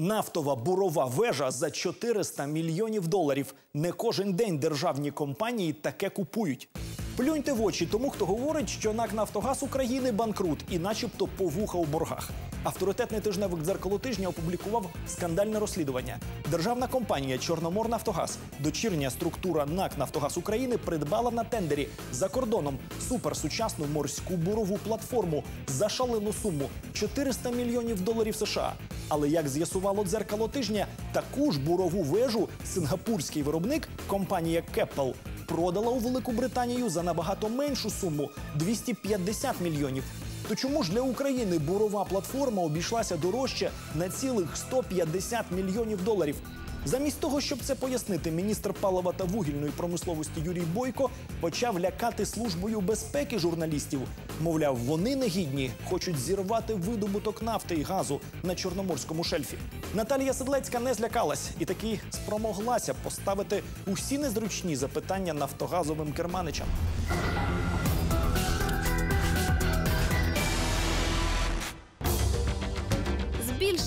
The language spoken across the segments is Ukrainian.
Нафтова бурова вежа за 400 мільйонів доларів. Не кожен день державні компанії таке купують. Плюньте в очі тому, хто говорить, що НАК Нафтогаз України банкрут і, начебто, повуха у боргах. Авторитетний тижневик дзеркало тижня опублікував скандальне розслідування. Державна компанія Чорноморнафтогаз, дочірня структура НАК Нафтогаз України, придбала на тендері за кордоном суперсучасну морську бурову платформу за шалену суму 400 мільйонів доларів США. Але як з'ясувало дзеркало тижня, таку ж бурову вежу сингапурський виробник компанія Keppel продала у Велику Британію за набагато меншу суму 250 мільйонів. То чому ж для України бурова платформа обійшлася дорожче на цілих 150 мільйонів доларів? Замість того, щоб це пояснити, міністр палива та вугільної промисловості Юрій Бойко почав лякати службою безпеки журналістів. Мовляв, вони негідні, хочуть зірвати видобуток нафти і газу на чорноморському шельфі. Наталія Седлецька не злякалась і таки спромоглася поставити усі незручні запитання нафтогазовим керманичам.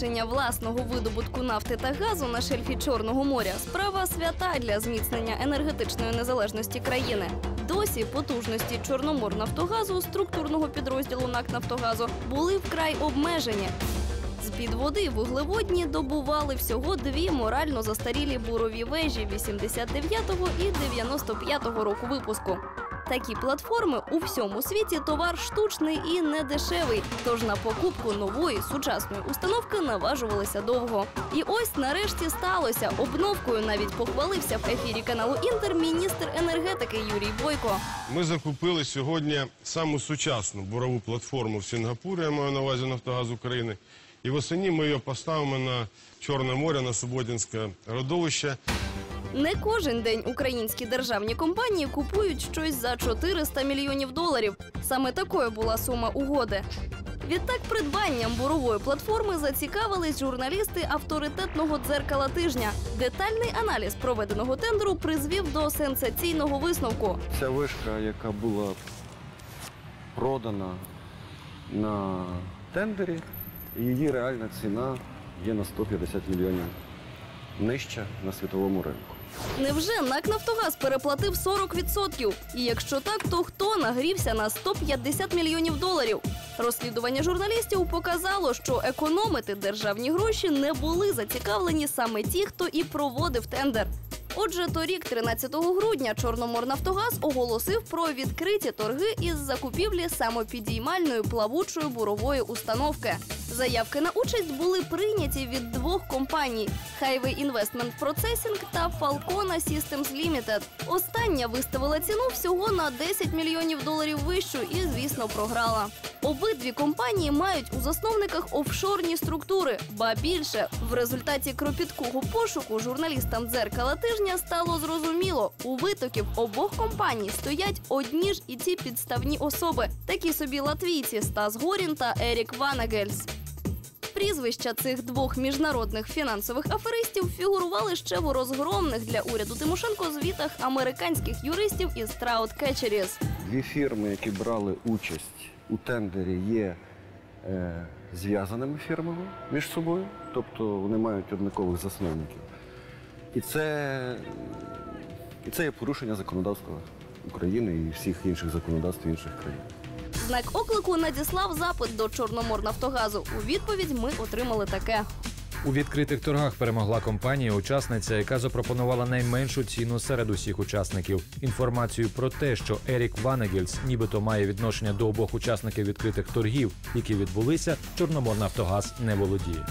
Збільшення власного видобутку нафти та газу на шельфі Чорного моря справа свята для зміцнення енергетичної незалежності країни. Досі потужності Чорноморнафтогазу, структурного підрозділу НАК Нафтогазу, були вкрай обмежені. З-під води вуглеводні добували всього дві морально застарілі бурові вежі 89-го і 95-го року випуску. Такі платформи у всьому світі товар штучний і недешевий. Тож на покупку нової сучасної установки наважувалися довго. І ось нарешті сталося. Обновкою навіть похвалився в ефірі каналу Інтер міністр енергетики Юрій Бойко. Ми закупили сьогодні саму сучасну бурову платформу в Сінгапурі, я маю на увазі Нафтогаз України. І восені ми її поставимо на Чорне море, на Суботінське родовище. Не кожен день українські державні компанії купують щось за 400 мільйонів доларів. Саме такою була сума угоди. Відтак, придбанням бурової платформи зацікавились журналісти авторитетного дзеркала тижня. Детальний аналіз проведеного тендеру призвів до сенсаційного висновку. Ця вишка, яка була продана на тендері, її реальна ціна є на 150 мільйонів нижча на світовому ринку. Невже НАК Нафтогаз переплатив 40%? І якщо так, то хто нагрівся на 150 мільйонів доларів? Розслідування журналістів показало, що економити державні гроші не були зацікавлені саме ті, хто і проводив тендер. Отже, торік, 13 грудня, Чорноморнафтогаз оголосив про відкриті торги із закупівлі самопідіймальної плавучої бурової установки. Заявки на участь були прийняті від двох компаній: Highway Investment Processing та Falcona Systems Limited. Остання виставила ціну всього на 10 мільйонів доларів вищу і, звісно, програла. Обидві компанії мають у засновниках офшорні структури. Ба більше в результаті кропіткого пошуку журналістам дзеркала тижня стало зрозуміло, у витоків обох компаній стоять одні ж і ті підставні особи, такі собі латвійці Стас Горін та Ерік Ванагельс. Прізвища цих двох міжнародних фінансових аферистів фігурували ще в розгромних для уряду Тимошенко звітах американських юристів із Траут Кетчеріс. Дві фірми, які брали участь у тендері, є е, зв'язаними фірмами між собою, тобто вони мають однакових засновників. І це, і це є порушення законодавства України і всіх інших законодавств інших країн. Знак оклику надіслав запит до Чорноморнафтогазу. У відповідь ми отримали таке. У відкритих торгах перемогла компанія, учасниця, яка запропонувала найменшу ціну серед усіх учасників. Інформацію про те, що Ерік Ванегельс нібито має відношення до обох учасників відкритих торгів, які відбулися, Чорноморнафтогаз не володіє.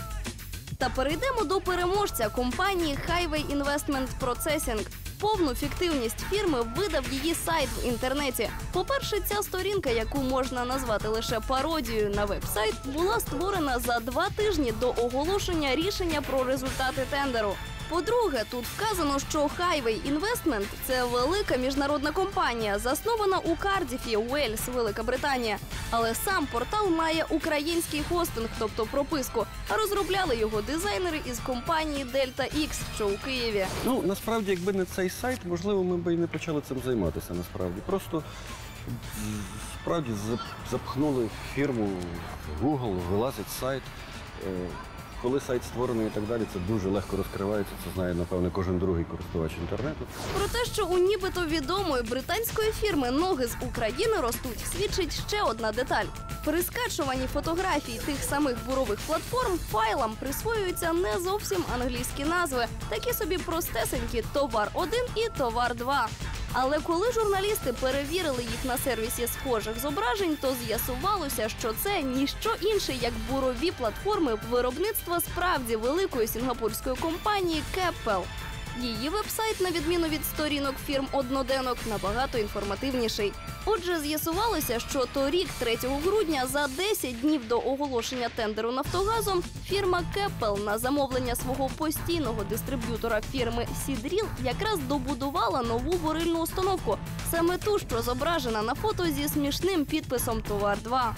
Та перейдемо до переможця компанії Highway Investment Processing. Повну фіктивність фірми видав її сайт в інтернеті. По-перше, ця сторінка, яку можна назвати лише пародією на веб-сайт, була створена за два тижні до оголошення рішення про результати тендеру. По-друге, тут вказано, що Highway Investment – це велика міжнародна компанія, заснована у Кардіфі, Уельс, Велика Британія. Але сам портал має український хостинг, тобто прописку. Розробляли його дизайнери із компанії Delta X, що у Києві. Ну, насправді, якби не цей сайт, можливо, ми б і не почали цим займатися насправді. Просто справді запхнули фірму в Google, вилазить сайт. Коли сайт створений і так далі, це дуже легко розкривається. Це знає, напевно, кожен другий користувач інтернету. Про те, що у нібито відомої британської фірми ноги з України ростуть, свідчить ще одна деталь. При скачуванні фотографій тих самих бурових платформ файлам присвоюються не зовсім англійські назви, такі собі простесенькі товар 1 і товар 2 Але коли журналісти перевірили їх на сервісі схожих зображень, то з'ясувалося, що це ніщо інше, як бурові платформи виробництва справді великої сінгапурської компанії Keppel. Її вебсайт, на відміну від сторінок фірм одноденок, набагато інформативніший. Отже, з'ясувалося, що торік, 3 грудня, за 10 днів до оголошення тендеру Нафтогазом, фірма Keppel на замовлення свого постійного дистриб'ютора фірми Сідріл якраз добудувала нову бурильну установку, саме ту, що зображена на фото зі смішним підписом Товар 2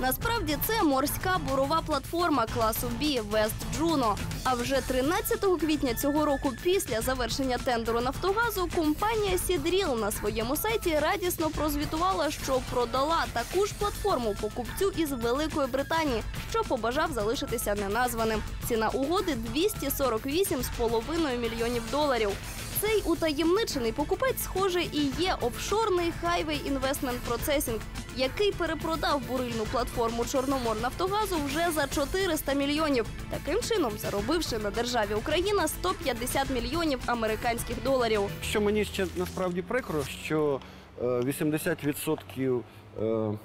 Насправді це морська бурова платформа класу B West Juno. А вже 13 квітня цього року, після завершення тендеру Нафтогазу, компанія Сідріл на своєму сайті радісно прозвітувала, що продала таку ж платформу покупцю із Великої Британії, що побажав залишитися неназваним. Ціна угоди 248,5 мільйонів доларів. Цей утаємничений покупець, схоже, і є офшорний Highway Investment Processing, який перепродав бурильну платформу Чорноморнафтогазу вже за 400 мільйонів, таким чином заробивши на державі Україна 150 мільйонів американських доларів. Що мені ще насправді прикро, що е, 80% е,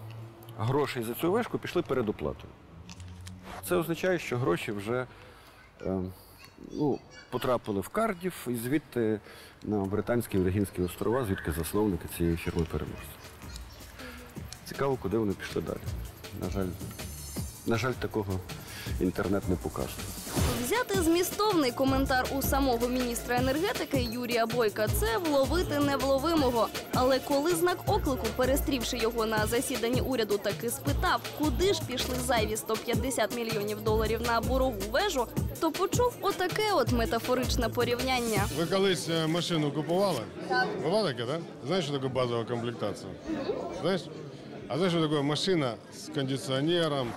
грошей за цю вишку пішли перед оплатою. Це означає, що гроші вже е, ну, потрапили в Кардів і звідти на Британські Віргінські острова, звідки засновники цієї фірми переможці. Цікаво, куди вони пішли далі. На жаль, на жаль, такого інтернет не показує. Взяти змістовний коментар у самого міністра енергетики Юрія Бойка це вловити невловимого. Але коли знак оклику, перестрівши його на засіданні уряду, таки спитав, куди ж пішли зайві 150 мільйонів доларів на бурову вежу, то почув отаке от метафоричне порівняння. Ви колись е, машину купували? Так. Була таке, так? Знаєш, що таке базова комплектація? Знаєш? А знаєш, що таке машина з кондиціонером,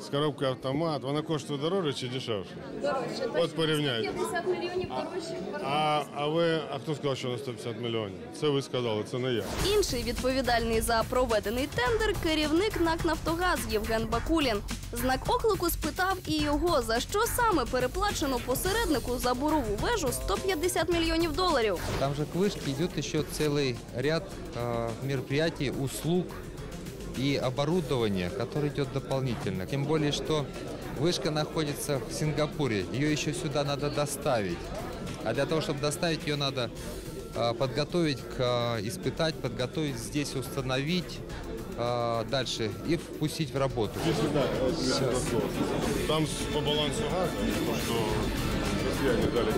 з коробкою автомат? Вона коштує дорожче чи дешевше? Дорожче, От порівняйте. 50 мільйонів дорожче. А, а ви, а хто сказав, що на 150 мільйонів? Це ви сказали, це не я. Інший відповідальний за проведений тендер керівник НАК Нафтогаз Євген Бакулін. Знак оклику спитав і його, за що саме переплачено посереднику за бурову вежу 150 мільйонів доларів. Там же к вышке идет еще целый ряд э, мероприятий, услуг и оборудования, который идет дополнительно. Тем более, что вышка находится в Сингапуре, ее еще сюда надо доставить. А для того, чтобы доставить ее, надо э, подготовить, к, э, испытать, подготовить, здесь установить э, дальше и впустить в работу. Там с- по балансу газу, то, что россияне дали.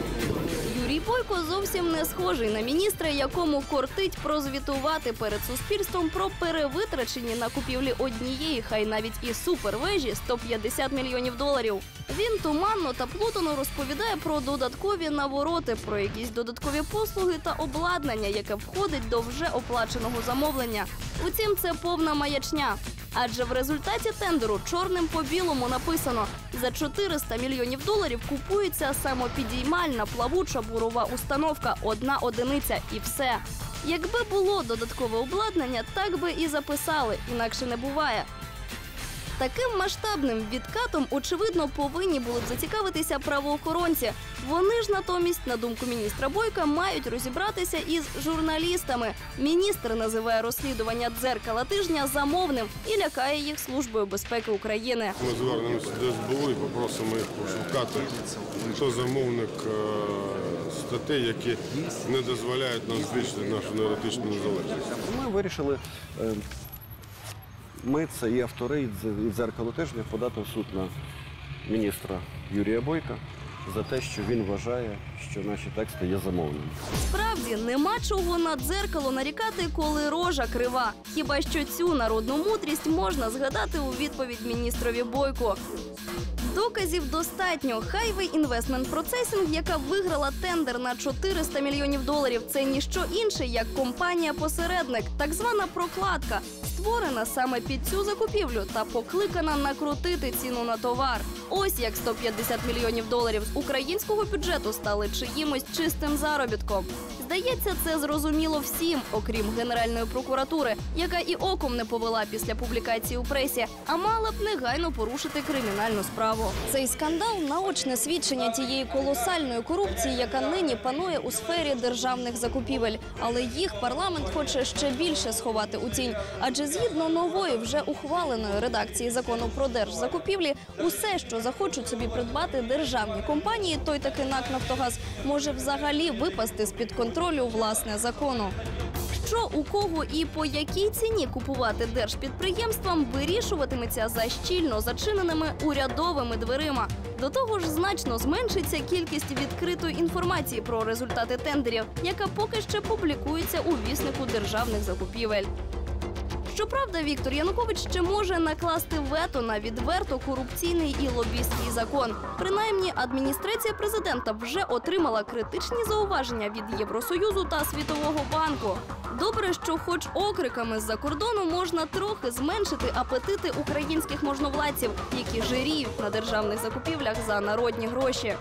Бойко зовсім не схожий на міністра, якому кортить прозвітувати перед суспільством про перевитрачені на купівлі однієї, хай навіть і супервежі 150 мільйонів доларів. Він туманно та плутано розповідає про додаткові навороти, про якісь додаткові послуги та обладнання, яке входить до вже оплаченого замовлення. Утім, це повна маячня. Адже в результаті тендеру чорним по білому написано за 400 мільйонів доларів купується самопідіймальна плавуча бурова установка, одна одиниця і все. Якби було додаткове обладнання, так би і записали, інакше не буває. Таким масштабним відкатом, очевидно, повинні були б зацікавитися правоохоронці. Вони ж натомість, на думку міністра Бойка, мають розібратися із журналістами. Міністр називає розслідування дзеркала тижня замовним і лякає їх службою безпеки України. Ми звернемося до СБУ і попросимо їх пошукати, хто замовник е, статей, які не дозволяють нам збільшити нашу енергетичну незалежність. Ми вирішили, е, ми це і автори, і дзеркало тижня подати в суд на міністра Юрія Бойка за те, що він вважає, що наші тексти є замовними. Справді нема чого на дзеркало нарікати, коли рожа крива. Хіба що цю народну мудрість можна згадати у відповідь міністрові Бойко. Доказів достатньо. Highway Investment Processing, яка виграла тендер на 400 мільйонів доларів, це ніщо інше, як компанія-посередник, так звана прокладка, створена саме під цю закупівлю та покликана накрутити ціну на товар. Ось як 150 мільйонів доларів з українського бюджету стали чиїмось чистим заробітком. Здається, це зрозуміло всім, окрім Генеральної прокуратури, яка і оком не повела після публікації у пресі, а мала б негайно порушити кримінальну справу. Цей скандал наочне свідчення тієї колосальної корупції, яка нині панує у сфері державних закупівель. Але їх парламент хоче ще більше сховати у тінь. Адже згідно нової вже ухваленої редакції закону про держзакупівлі, усе, що захочуть собі придбати державні компанії, той таки НАК Нафтогаз може взагалі випасти з під контролю власне закону. Що у кого і по якій ціні купувати держпідприємствам вирішуватиметься за щільно зачиненими урядовими дверима. До того ж, значно зменшиться кількість відкритої інформації про результати тендерів, яка поки ще публікується у віснику державних закупівель. Щоправда, Віктор Янукович ще може накласти вето на відверто корупційний і лобістський закон. Принаймні, адміністрація президента вже отримала критичні зауваження від Євросоюзу та Світового банку. Добре, що, хоч окриками з-за кордону, можна трохи зменшити апетити українських можновладців, які жиріють на державних закупівлях за народні гроші.